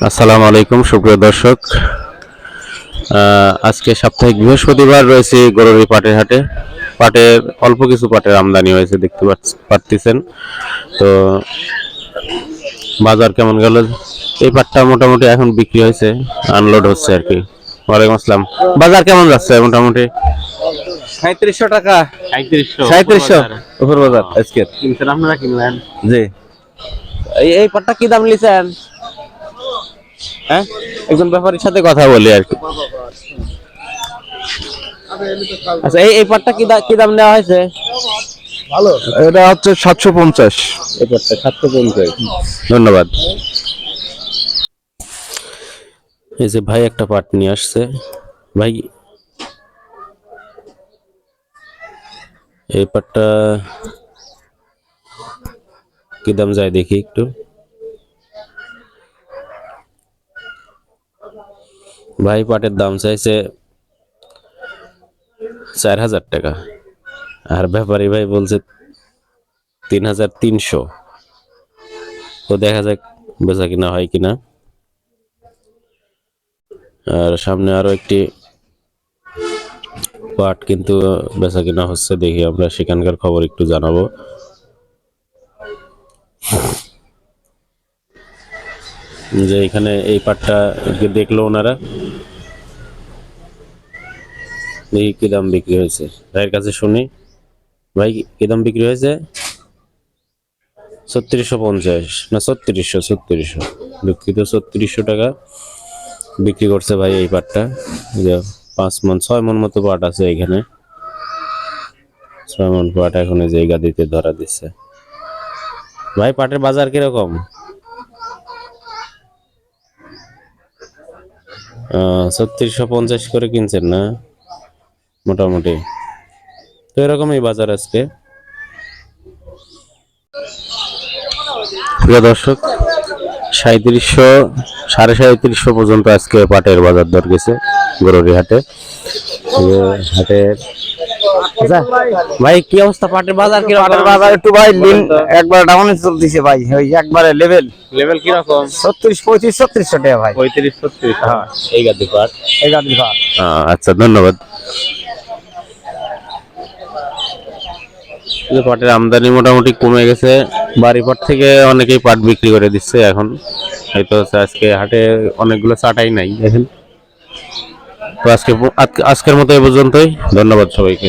আসসালামু আলাইকুম সুপ্রিয় দর্শক। আহ, আজকে সাপ্তাহিক বৃহস্পতিবার রয়েছে গরুরি পাটের হাটে। পাটের অল্প কিছু পাটের আমদানি হয়েছে দেখতে পাচ্ছ- পারতেছেন। তো বাজার কেমন গেল? এই পাটটা মোটামুটি এখন বিক্রি হয়েছে আনলোড হচ্ছে আর কি। ওয়ালাইকুম আসসালাম। বাজার কেমন যাচ্ছে মোটামুটি? সাঁত্রিশশো টাকা। সাঁত্রিশশো সাঁত্রিশশো উপর বাজার। আজকে কিনছেন আপনারা কিনলেন জি। এই এই পাটটা কি দাম নিছেন? হ্যাঁ? একজন ব্যাপারীর সাথে কথা বলি আর কি। আচ্ছা এই এই পাটটা কি কি দাম নেওয়া হয়েছে? এটা হচ্ছে সাতশো পঞ্চাশ। এই পাটটা সাতশো পঞ্চাশ। ধন্যবাদ। এই যে ভাই একটা পাট নিয়ে আসছে। ভাই এই পাটটা কি দাম যায় দেখি একটু। ভাই পাটের দাম চাইছে চার হাজার টাকা। আর ব্যাপারী ভাই বলছে তিন হাজার তিনশো। তো দেখা যাক বেচা কিনা হয় কিনা। আর সামনে আরও একটি পাট কিন্তু বেচা কিনা হচ্ছে, দেখি আমরা সেখানকার খবর একটু জানাব। যে এখানে এই পাটটা দেখল ওনারা। দেখি কি দাম বিক্রি হয়েছে? ভাইয়ের কাছে শুনি। ভাই কি দাম বিক্রি হয়েছে? ছত্রিশশো পঞ্চাশ না ছত্রিশশো ছত্রিশশো। দুঃখিত, ছত্রিশশো টাকা বিক্রি করছে ভাই এই পাটটা। পাঁচ মন, ছয় মন মতো পাট আছে এখানে। ছয় মন পাট এখন এই যে এই গাদিতে ধরা দিচ্ছে। ভাই, পাটের বাজার কীরকম? ছত্রিশশো পঞ্চাশ করে কিনছেন না? মোটামুটি। তো এরকমই বাজার আজকে। প্রিয় দর্শক সাঁত্রিশশো সাড়ে সাঁত্রিশশো পর্যন্ত আজকে পাটের বাজার দর গেছে গরুরি হাটে। হাটের আচ্ছা ভাই কি অবস্থা? পাটের বাজার কি পাটের বাজার একটু ভাই লিন একবার ডাউনে চলতেছে ভাই ওই একবারে লেভেল লেভেল কীরকম? ছত্রিশ পঁয়ত্রিশ ছত্রিশশো টাকা ভাই। পঁয়ত্রিশ ছত্রিশ। এই গাদি পাট। এই ভাই আহ, আচ্ছা ধন্যবাদ। পাটের আমদানি মোটামুটি কমে গেছে। বাড়ি পাট থেকে অনেকেই পাট বিক্রি করে দিচ্ছে এখন। হয়তো আজকে হাটে অনেকগুলো চাটাই নাই, দেখেন। তো আজকে আজকের মতো এ পর্যন্তই। ধন্যবাদ সবাইকে।